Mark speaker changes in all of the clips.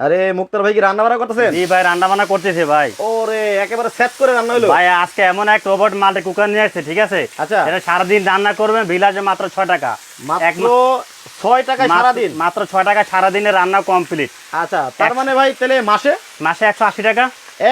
Speaker 1: আরে মুক্তার ভাই কি রান্না বান্না করতেছেন?
Speaker 2: জি ভাই রান্না বান্না করতেছে ভাই।
Speaker 1: ওরে একেবারে সেট করে রান্না হলো
Speaker 2: ভাই আজকে এমন এক রোবট মাল্টি কুকার নিয়ে আসছে ঠিক আছে?
Speaker 1: আচ্ছা।
Speaker 2: এটা সারাদিন রান্না করবে বিলাজে মাত্র ছয় টাকা। এক
Speaker 1: মাত্র ছয় টাকা
Speaker 2: সারা
Speaker 1: সারাদিন?
Speaker 2: মাত্র ছয় টাকা সারাদিনের রান্না কমপ্লিট
Speaker 1: আচ্ছা তার মানে ভাই তাহলে মাসে?
Speaker 2: মাসে একশো আশি টাকা।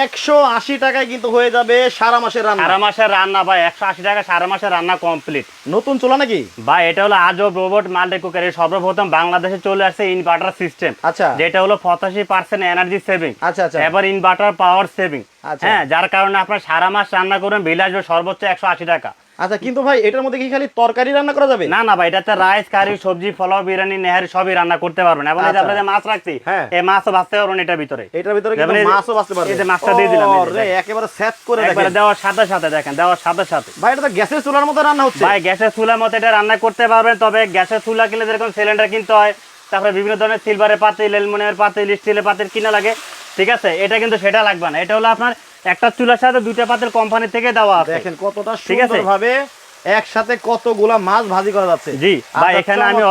Speaker 1: একশো আশি টাকায় কিন্তু হয়ে যাবে সারা মাসের রান্না।
Speaker 2: সারা মাসের রান্না ভাই একশো আশি টাকা সারা মাসের রান্না কমপ্লিট
Speaker 1: নতুন চুলা নাকি?
Speaker 2: ভাই এটা হলো আজব রোবট মাল্টি কুকার সর্বপ্রথম বাংলাদেশে চলে আসছে ইনভার্টার সিস্টেম
Speaker 1: আচ্ছা।
Speaker 2: যেটা হলো পঁচাশি পার্সেন্ট এনার্জি সেভিং
Speaker 1: আচ্ছা আচ্ছা।
Speaker 2: এবার ইনভার্টার পাওয়ার সেভিং। হ্যাঁ যার কারণে আপনার সারা মাস রান্না করবেন বিল আসবে সর্বোচ্চ একশো আশি টাকা।
Speaker 1: আচ্ছা কিন্তু ভাই এটার মধ্যে কি খালি তরকারি রান্না করা যাবে?
Speaker 2: না না ভাই এটাতে রাইস কারি সবজি পোলাও বিরিয়ানি নেহারি সবই রান্না করতে পারবেন। এবং এই যে
Speaker 1: আচ্ছা।
Speaker 2: আপনাদের মাছ রাখছি
Speaker 1: হ্যাঁ।
Speaker 2: এই মাছও ভাজতে পারবেন এটার ভিতরে।
Speaker 1: এটার ভিতরে কিন্তু মাছও বাঁচতে পারবে
Speaker 2: এই যে মাছটা দিয়ে দিলাম, দেখেন।
Speaker 1: একেবারে সেট করে
Speaker 2: একবারে
Speaker 1: দেখেন।
Speaker 2: দেওয়ার সাথে সাথে দেখেন দেওয়ার সাথে সাথে।
Speaker 1: ভাই এটা তো গ্যাসের চুলার মতো রান্না হচ্ছে।
Speaker 2: ভাই গ্যাসের চুলার মতো এটা রান্না করতে পারবেন তবে গ্যাসের চুলা কিনলে যেরকম সিলিন্ডার কিনতে হয় তারপরে বিভিন্ন ধরনের সিলভারের পাতিল অ্যালুমিনিয়ামের পাতিল স্টিলের পাতিল কিনা লাগে। ঠিক আছে? এটা কিন্তু সেটা লাগবে না। এটা হলো আপনার একটা চুলার সাথে দুইটা পাতিল কোম্পানি থেকে দেওয়া আছে।
Speaker 1: দেখেন কতটা
Speaker 2: ঠিক আছে?
Speaker 1: সুন্দর ভাবে একসাথে কতগুলা মাছ ভাজি করা যাচ্ছে।
Speaker 2: জি ভাই
Speaker 1: আচ্ছা,
Speaker 2: এখানে আমি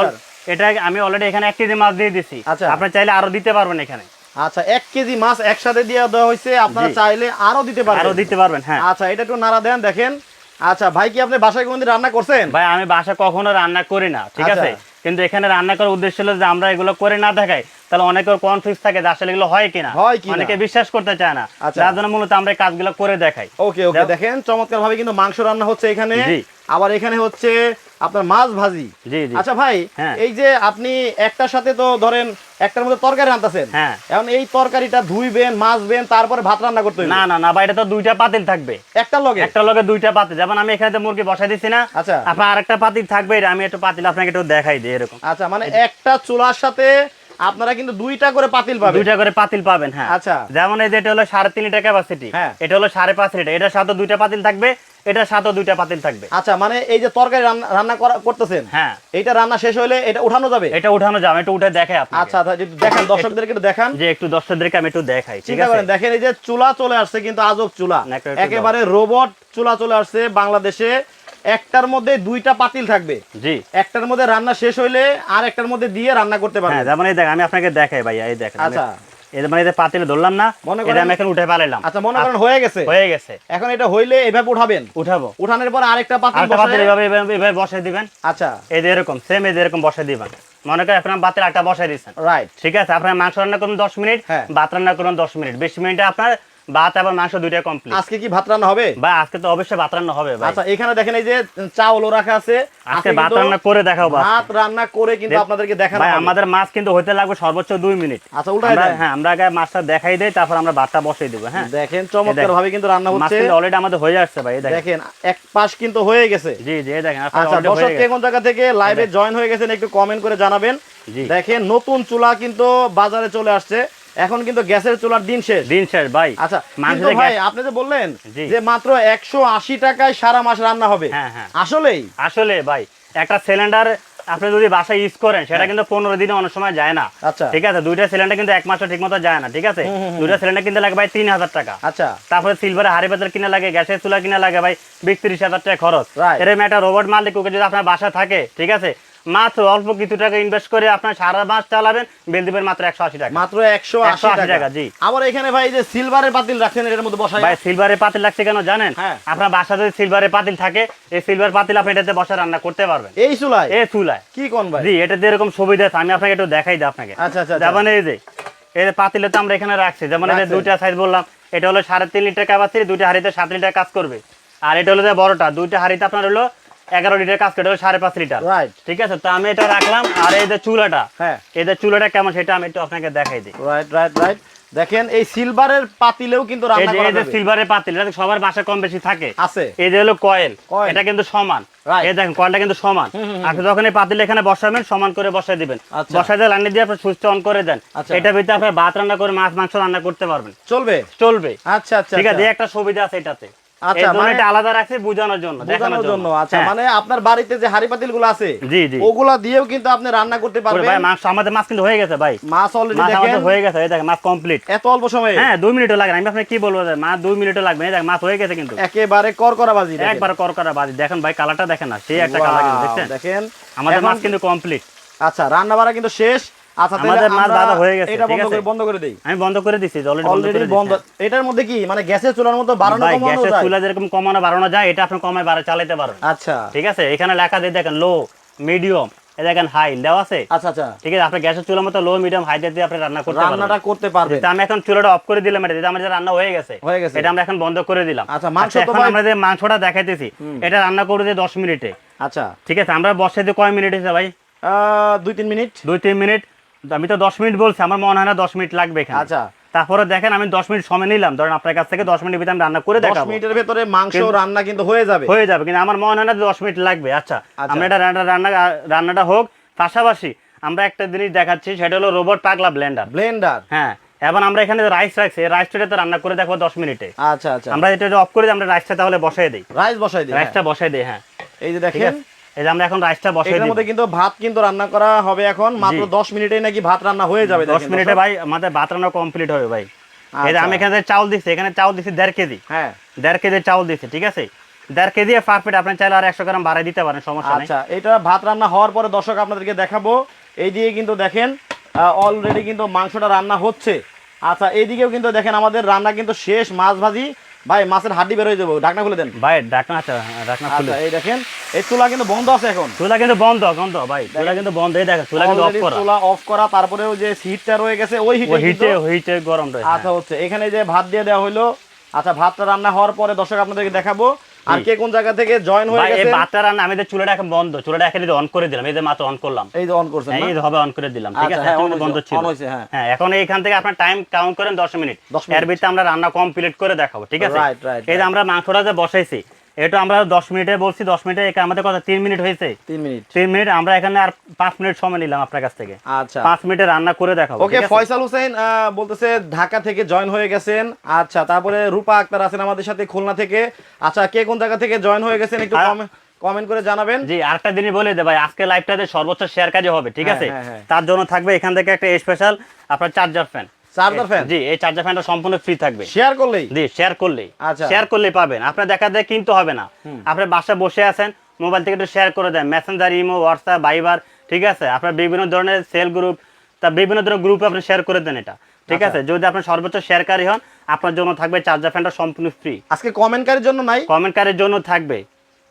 Speaker 2: এটা আমি অলরেডি এখানে এক কেজি মাছ দিয়ে দিছি
Speaker 1: আচ্ছা।
Speaker 2: আপনি চাইলে আরও দিতে পারবেন এখানে।
Speaker 1: আচ্ছা এক কেজি মাছ একসাথে দিয়ে দেওয়া হয়েছে আপনারা চাইলে আরও দিতে পারবেন।
Speaker 2: আরও দিতে পারবেন হ্যাঁ।
Speaker 1: আচ্ছা এটা একটু নাড়া দেন দেখেন। আচ্ছা ভাই কি আপনি বাসায় কোনদিন রান্না করছেন?
Speaker 2: ভাই আমি বাসা কখনো রান্না করি না ঠিক
Speaker 1: আচ্ছা।
Speaker 2: আছে? কিন্তু এখানে রান্না করার উদ্দেশ্য হলো যে আমরা এগুলো করে না দেখাই তাহলে অনেকের কনফিউজ থাকে যে আসলে এগুলো হয় কিনা
Speaker 1: হয়।
Speaker 2: অনেকে বিশ্বাস করতে চায় না
Speaker 1: আচ্ছা।
Speaker 2: যার জন্য মূলত আমরা এই কাজগুলো করে দেখাই
Speaker 1: ওকে ওকে দেখেন চমৎকার ভাবে কিন্তু মাংস রান্না হচ্ছে এখানে। আবার এখানে হচ্ছে আপনার মাছ ভাজি
Speaker 2: জি জি
Speaker 1: আচ্ছা ভাই
Speaker 2: হ্যাঁ।
Speaker 1: এই যে আপনি একটার সাথে তো ধরেন একটার মধ্যে তরকারি রান্তাছেন
Speaker 2: হ্যাঁ।
Speaker 1: এখন এই তরকারিটা ধুইবেন মাছবেন তারপরে ভাত রান্না করতে
Speaker 2: না না না ভাই এটা তো দুইটা পাতিল থাকবে।
Speaker 1: একটা লগে?
Speaker 2: একটা লগে দুইটা পাতিল। যেমন আমি এখানে মুরগি বসাই দিচ্ছি না
Speaker 1: আচ্ছা।
Speaker 2: আপনার আরেকটা পাতিল থাকবে আমি একটু পাতিল আপনাকে একটু দেখাই দিই এরকম।
Speaker 1: আচ্ছা মানে একটা চুলার সাথে আপনারা কিন্তু দুইটা করে পাতিল পাবেন।
Speaker 2: দুইটা করে পাতিল পাবেন হ্যাঁ।
Speaker 1: আচ্ছা।
Speaker 2: যেমন এই যে এটা হলো সাড়ে তিন লিটার ক্যাপাসিটি। এটা হলো সাড়ে পাঁচ লিটার। এটার সাথে দুইটা পাতিল থাকবে এটার সাথেও দুইটা পাতিল থাকবে।
Speaker 1: আচ্ছা মানে এই যে তরকারি রান্না করতেছেন
Speaker 2: হ্যাঁ।
Speaker 1: এইটা রান্না শেষ হলে এটা উঠানো যাবে?
Speaker 2: এটা উঠানো যাবে একটু উঠে দেখাই আপনি
Speaker 1: আচ্ছা আচ্ছা যদি দেখান দর্শকদেরকে একটু দেখান।
Speaker 2: যে একটু দর্শকদেরকে আমি একটু দেখাই ঠিক
Speaker 1: চিন্তা
Speaker 2: আছে?
Speaker 1: করেন দেখেন এই যে চুলা চলে আসছে কিন্তু আজব চুলা। একেবারে রোবট চুলা চলে আসছে বাংলাদেশে। একটার মধ্যে দুইটা পাতিল থাকবে।
Speaker 2: জি।
Speaker 1: একটার মধ্যে রান্না শেষ হইলে আর একটার মধ্যে দিয়ে রান্না করতে
Speaker 2: হ্যাঁ যেমন এই দেখ আমি আপনাকে দেখাই ভাইয়া এই দেখেন
Speaker 1: আচ্ছা।
Speaker 2: এই মানে পাতিলে ধরলাম না
Speaker 1: মনে
Speaker 2: এটা আমি এখন উঠে পালাইলাম।
Speaker 1: আচ্ছা মনে করেন হয়ে গেছে।
Speaker 2: হয়ে গেছে।
Speaker 1: এখন এটা হইলে এভাবে উঠাবেন।
Speaker 2: উঠাবো।
Speaker 1: উঠানোর পর আরেকটা পাতিল
Speaker 2: আরেকটা পাতিল এভাবে এভাবে বসাই দিবেন।
Speaker 1: আচ্ছা।
Speaker 2: এই যে এরকম সেম এই যে এরকম বসাই দিবেন। মনে করেন আপনার পাতিল একটা বসাই দিচ্ছেন
Speaker 1: রাইট
Speaker 2: ঠিক আছে আপনার মাংস রান্না করুন দশ মিনিট
Speaker 1: হ্যাঁ।
Speaker 2: ভাত রান্না করুন দশ মিনিট। বিশ মিনিটে আপনার ভাত এবং মাংস দুইটা কমপ্লিট
Speaker 1: আজকে কি ভাত রান্না হবে?
Speaker 2: ভাই আজকে তো অবশ্যই ভাত রান্না হবে ভাই।
Speaker 1: আচ্ছা এখানে দেখেন এই যে চাউলও রাখা আছে।
Speaker 2: আজকে ভাত রান্না করে দেখাবো আজকে।
Speaker 1: ভাত রান্না করে কিন্তু আপনাদেরকে দেখানো
Speaker 2: ভাই আমাদের মাছ কিন্তু হইতে লাগবে সর্বোচ্চ দুই মিনিট।
Speaker 1: আচ্ছা
Speaker 2: আমরা
Speaker 1: দেন।
Speaker 2: হ্যাঁ আমরা আগে মাছটা দেখাই দেই তারপর আমরা ভাতটা বসাই দেবো হ্যাঁ।
Speaker 1: দেখেন চমৎকার ভাবে কিন্তু রান্না
Speaker 2: মাছ
Speaker 1: হচ্ছে।
Speaker 2: কিন্তু অলরেডি আমাদের হয়ে আসছে ভাই দেখেন।
Speaker 1: দেখেন এক পাশ কিন্তু হয়ে গেছে।
Speaker 2: জি জি দেখেন
Speaker 1: আচ্ছা দর্শক কে কোন জায়গা থেকে লাইভে জয়েন হয়ে গেছেন একটু কমেন্ট করে জানাবেন।
Speaker 2: জি।
Speaker 1: দেখেন নতুন চুলা কিন্তু বাজারে চলে আসছে। এখন কিন্তু গ্যাসের চুলার দিন শেষ।
Speaker 2: দিন শেষ ভাই।
Speaker 1: আচ্ছা ভাই আপনি যে বললেন যে মাত্র একশো আশি টাকায় সারা মাস রান্না হবে
Speaker 2: হ্যাঁ, হ্যাঁ।
Speaker 1: আসলেই?
Speaker 2: আসলে ভাই একটা সিলিন্ডার আপনি যদি বাসায় ইউজ করেন সেটা কিন্তু পনেরো দিনে অনেক সময় যায় না।
Speaker 1: হ্যাঁ। আচ্ছা।
Speaker 2: ঠিক আছে দুইটা সিলিন্ডার কিন্তু এক মাসও ঠিক মতো যায় না ঠিক আছে? দুইটা সিলিন্ডার কিনতে লাগে ভাই তিন হাজার টাকা।
Speaker 1: আচ্ছা।
Speaker 2: তারপরে সিলভারে হাড়ি পাতাল কিনা লাগে গ্যাসের চুলা কিনা লাগে ভাই বিশ তিরিশ হাজার টাকা খরচ. এরকম একটা রোবট মালিক ওকে যদি আপনার বাসা থাকে ঠিক আছে? মাত্র অল্প কিছু টাকা ইনভেস্ট করে আপনার সারা মাস চালাবেন বিল দিবেন মাত্র একশো আশি টাকা।
Speaker 1: মাত্র একশো আশি টাকা।
Speaker 2: জি।
Speaker 1: আবার এখানে ভাই যে সিলভারের পাতিল রাখছেন এর মধ্যে বসাই
Speaker 2: ভাই সিলভারের পাতিল লাগছে কেন জানেন?
Speaker 1: হ্যাঁ।
Speaker 2: আপনার বাসা যদি সিলভারের পাতিল থাকে এই সিলভার পাতিল আপনি এটাতে বসে রান্না করতে পারবেন।
Speaker 1: এই চুলায়?
Speaker 2: এ চুলায়।
Speaker 1: কি কোন ভাই?
Speaker 2: জি এটাতে এরকম সুবিধা আছে আমি আপনাকে একটু দেখাই দিই আপনাকে।
Speaker 1: আচ্ছা, আচ্ছা, আচ্ছা।
Speaker 2: যেমন এই যে এই যে পাতিলে তো আমরা এখানে রাখছি যেমন এই যে দুইটা সাইজ বললাম এটা হলো সাড়ে তিন লিটার ক্যাপাসিটি দুইটা হাড়িতে সাত লিটার কাজ করবে। আর এটা হলো যে বড়টা দুইটা হাড়িতে আপনার হলো এগারো লিটার কাজ হলো সাড়ে পাঁচ লিটার।
Speaker 1: রাইট
Speaker 2: ঠিক আছে? তো আমি এটা রাখলাম আর এই যে চুলাটা
Speaker 1: হ্যাঁ।
Speaker 2: এই যে চুলাটা কেমন সেটা আমি একটু আপনাকে দেখাই দিই।
Speaker 1: রাইট রাইট রাইট দেখেন এই সিলভারের পাতিলেও কিন্তু রান্না করা
Speaker 2: এই যে
Speaker 1: যাবে।
Speaker 2: সিলভারের পাতিল এটা সবার বাসা কম বেশি থাকে।
Speaker 1: আছে।
Speaker 2: এই যে হলো কয়েল এটা কিন্তু সমান. এই দেখেন কয়েলটা কিন্তু সমান। আপনি যখন এই পাতিল এখানে বসাবেন সমান করে বসাই দিবেন।
Speaker 1: আচ্ছা।
Speaker 2: বসাই দিয়ে লাইনে দিয়ে আপনি সুইচটা অন করে দেন।
Speaker 1: আচ্ছা।
Speaker 2: এটা ভিতরে আপনি ভাত রান্না করে মাছ মাংস রান্না করতে পারবেন।
Speaker 1: চলবে?
Speaker 2: চলবে।
Speaker 1: আচ্ছা আচ্ছা
Speaker 2: ঠিক আছে
Speaker 1: আচ্ছা।
Speaker 2: একটা সুবিধা আছে এটাতে।
Speaker 1: আচ্ছা, মানে-
Speaker 2: এটা আলাদা রাখছি বোঝানোর জন্য
Speaker 1: বোঝানোর জন্য। আচ্ছা
Speaker 2: হ্যাঁ।
Speaker 1: মানে আপনার বাড়িতে যে হাড়ি পাতিল আছে
Speaker 2: জি জি।
Speaker 1: ওগুলা দিয়েও কিন্তু আপনি রান্না করতে পারবেন
Speaker 2: ভাই মাংস আমাদের মাছ কিন্তু হয়ে গেছে ভাই।
Speaker 1: মাছ অলরেডি দেখেন।
Speaker 2: হয়ে গেছে এই দেখেন মাছ কমপ্লিট
Speaker 1: এত অল্প সময়ে।
Speaker 2: হ্যাঁ দুই মিনিটও লাগে আমি আপনাকে কি বলব মাছ মিনিটও লাগবে এই দেখেন মাছ হয়ে গেছে কিন্তু।
Speaker 1: একেবারে করকরা বাজি দেখেন।
Speaker 2: একবার কর বাজি দেখেন ভাই কালারটা দেখেন না সেই একটা কালার কিন্তু
Speaker 1: দেখেন।
Speaker 2: আমাদের মাছ কিন্তু কমপ্লিট
Speaker 1: আচ্ছা রান্না বাড়া কিন্তু শেষ। আচ্ছা
Speaker 2: আমাদের মাছ হয়ে গেছে
Speaker 1: এটা বন্ধ করে বন্ধ করে দেই।
Speaker 2: আমি বন্ধ করে দিছি অলরেডি বন্ধ
Speaker 1: এটার মধ্যে কি? মানে গ্যাসের চুলার মতো বাড়ানো কমানো
Speaker 2: গ্যাসের চুলা যেরকম কমানো বাড়ানো যায় এটা আপনি কমায় বাড়া চালাতে পারেন
Speaker 1: আচ্ছা।
Speaker 2: ঠিক আছে? এখানে লেখা দিয়ে দেখেন লো মিডিয়াম এ দেখেন হাই দেওয়া আছে?
Speaker 1: আচ্ছা আচ্ছা।
Speaker 2: ঠিক আছে? আপনি গ্যাসের চুলার মতো লো মিডিয়াম হাই দিয়ে আপনি রান্না করতে পারবেন।
Speaker 1: রান্নাটা করতে পারবে
Speaker 2: তো আমি এখন চুলাটা অফ করে দিলাম এটা রান্না হয়ে গেছে
Speaker 1: হয়ে গেছে।
Speaker 2: এটা আমরা এখন বন্ধ করে দিলাম।
Speaker 1: আচ্ছা, মাংস তো
Speaker 2: আমরা যে মাংসটা দেখাইতেছি এটা রান্না করে দিয়ে দশ মিনিটে।
Speaker 1: আচ্ছা।
Speaker 2: ঠিক আছে? আমরা বসে দিয়ে কয় মিনিট হয়েছে ভাই?
Speaker 1: দুই তিন মিনিট।
Speaker 2: দুই তিন মিনিট। আমি তো দশ মিনিট বলছি আমার মনে হয় না দশ মিনিট লাগবে এখানে।
Speaker 1: আচ্ছা।
Speaker 2: তারপরে দেখেন আমি দশ মিনিট সময় নিলাম। ধরেন আপনার কাছ থেকে দশ মিনিট ভিতরে আমি রান্না করে দেখাবো।
Speaker 1: মিনিটের ভেতরে মাংস রান্না কিন্তু হয়ে যাবে।
Speaker 2: হয়ে যাবে কিন্তু আমার মনে হয় না দশ মিনিট লাগবে। আচ্ছা
Speaker 1: আচ্ছা।
Speaker 2: আমরা এটা রান্না রান্না রান্নাটা হোক। পাশাপাশি আমরা একটা জিনিস দেখাচ্ছি সেটা হলো রোবট পাগলা ব্লেন্ডার।
Speaker 1: ব্লেন্ডার।
Speaker 2: হ্যাঁ এবং আমরা এখানে রাইস রাখছি রাইসটা তো রান্না করে দেখব দশ মিনিটে।
Speaker 1: আচ্ছা আচ্ছা।
Speaker 2: আমরা এটা অফ করে দিই, আমরা রাইসটা তাহলে বসাই দিই।
Speaker 1: রাইস বসাই দিই
Speaker 2: রাইসটা বসাই দিই হ্যাঁ।
Speaker 1: এই যে দেখেন
Speaker 2: এই যে আমরা এখন রাইসটা বসাই দিই
Speaker 1: মধ্যে কিন্তু ভাত কিন্তু রান্না করা হবে এখন মাত্র দশ মিনিটেই নাকি ভাত রান্না হয়ে যাবে
Speaker 2: দশ
Speaker 1: দেখেন
Speaker 2: মিনিটে ভাই আমাদের ভাত রান্না কমপ্লিট হবে ভাই। এই যে
Speaker 1: আচ্ছা।
Speaker 2: আমি এখানে চাউল দিচ্ছি এখানে চাউল দিচ্ছি দেড় কেজি।
Speaker 1: হ্যাঁ।
Speaker 2: দেড় কেজি চাউল দিচ্ছি ঠিক আছে? দেড় কেজি পারফেক্ট আপনি চাইলে আর একশো গ্রাম বাড়াই দিতে পারেন সমস্যা নেই।
Speaker 1: আচ্ছা এটা ভাত রান্না হওয়ার পরে দর্শক আপনাদেরকে দেখাবো। এই কিন্তু দেখেন অলরেডি কিন্তু মাংসটা রান্না হচ্ছে। আচ্ছা এইদিকেও কিন্তু দেখেন আমাদের রান্না কিন্তু শেষ মাছ ভাজি। ভাই মাছের হাড্ডি বের হয়ে যাব। ঢাকনা খুলে দেন।
Speaker 2: ভাই আছে হ্যাঁ, ডাকনা খুলে।
Speaker 1: আচ্ছা এই দেখেন এই চুলা কিন্তু বন্ধ আছে এখন।
Speaker 2: চুলা কিন্তু বন্ধ বন্ধ ভাই চুলা কিন্তু বন্ধ এই দেখেন চুলা কিন্তু অফ করা।
Speaker 1: চুলা অফ করা তারপরেও যে হিটটা রয়ে গেছে ওই হিটে
Speaker 2: হিটে হিটে গরম রয়েছে।
Speaker 1: আচ্ছা হচ্ছে। এখানে যে ভাত দিয়ে দেওয়া হলো আচ্ছা ভাতটা রান্না হওয়ার পরে দর্শক আপনাদেরকে দেখাবো। আর কে কোন জায়গা থেকে জয়েন হয়ে
Speaker 2: গেছে এই
Speaker 1: বাতার
Speaker 2: বাচ্চা রান্না আমি যে চুলাটা এখন বন্ধ চুলাটা এখন অন করে দিলাম এই যে মাত্র অন করলাম।
Speaker 1: এই যে অন করছেন
Speaker 2: হ্যাঁ,
Speaker 1: না?
Speaker 2: এই হবে অন করে দিলাম ঠিক
Speaker 1: আচ্ছা,
Speaker 2: আছে?
Speaker 1: হ্যাঁ,
Speaker 2: এখন বন্ধ ছিল।
Speaker 1: অন হইছে হ্যাঁ।
Speaker 2: হ্যাঁ এখন এইখান থেকে আপনার টাইম কাউন্ট করেন দশ মিনিট।
Speaker 1: 10 মিনিট।
Speaker 2: এর ভিতরে আমরা রান্না কমপ্লিট করে দেখাবো ঠিক আছে?
Speaker 1: রাইট রাইট
Speaker 2: এই যে আমরা মাংসটা যে বসাইছি এটা আমরা দশ মিনিটে বলছি দশ মিনিটে আমাদের কথা তিন মিনিট হয়েছে।
Speaker 1: তিন মিনিট।
Speaker 2: তিন মিনিট আমরা এখানে আর পাঁচ মিনিট সময় নিলাম আপনার কাছ থেকে।
Speaker 1: আচ্ছা।
Speaker 2: পাঁচ মিনিটে রান্না করে দেখাবো
Speaker 1: ওকে ফয়সাল হোসেন বলতেছে ঢাকা থেকে জয়েন হয়ে গেছেন। আচ্ছা তারপরে রূপা আক্তার আছেন আমাদের সাথে খুলনা থেকে। আচ্ছা কে কোন জায়গা থেকে জয়েন হয়ে গেছেন একটু কমেন্ট করে জানাবেন।
Speaker 2: জি আরেকটা দিনই বলে দে ভাই আজকে লাইভটাতে সর্বোচ্চ শেয়ার কাজে হবে ঠিক
Speaker 1: হ্যাঁ,
Speaker 2: আছে?
Speaker 1: হ্যাঁ, হ্যাঁ।
Speaker 2: তার জন্য থাকবে এখান থেকে একটা স্পেশাল আপনার চার্জার ফ্যান
Speaker 1: চার্জার ফ্যান
Speaker 2: জি এই চার্জার ফ্যানটা সম্পূর্ণ ফ্রি থাকবে।
Speaker 1: শেয়ার করলেই?
Speaker 2: জি শেয়ার করলেই।
Speaker 1: আচ্ছা।
Speaker 2: শেয়ার করলেই পাবেন। আপনার দেখা যায় কিনতে হবে না। আপনি বাসায় বসে আছেন মোবাইল থেকে একটু শেয়ার করে দেন। মেসেঞ্জার ইমো হোয়াটসঅ্যাপ ভাইবার ঠিক আছে? আপনার বিভিন্ন ধরনের সেল গ্রুপ তা বিভিন্ন ধরনের গ্রুপে আপনি শেয়ার করে দেন এটা। ঠিক
Speaker 1: আচ্ছা।
Speaker 2: আছে? যদি আপনি সর্বোচ্চ শেয়ারকারী হন আপনার জন্য থাকবে চার্জার ফ্যানটা সম্পূর্ণ ফ্রি
Speaker 1: আজকে কমেন্টকারীর জন্য নাই?
Speaker 2: কমেন্টকারের জন্য থাকবে।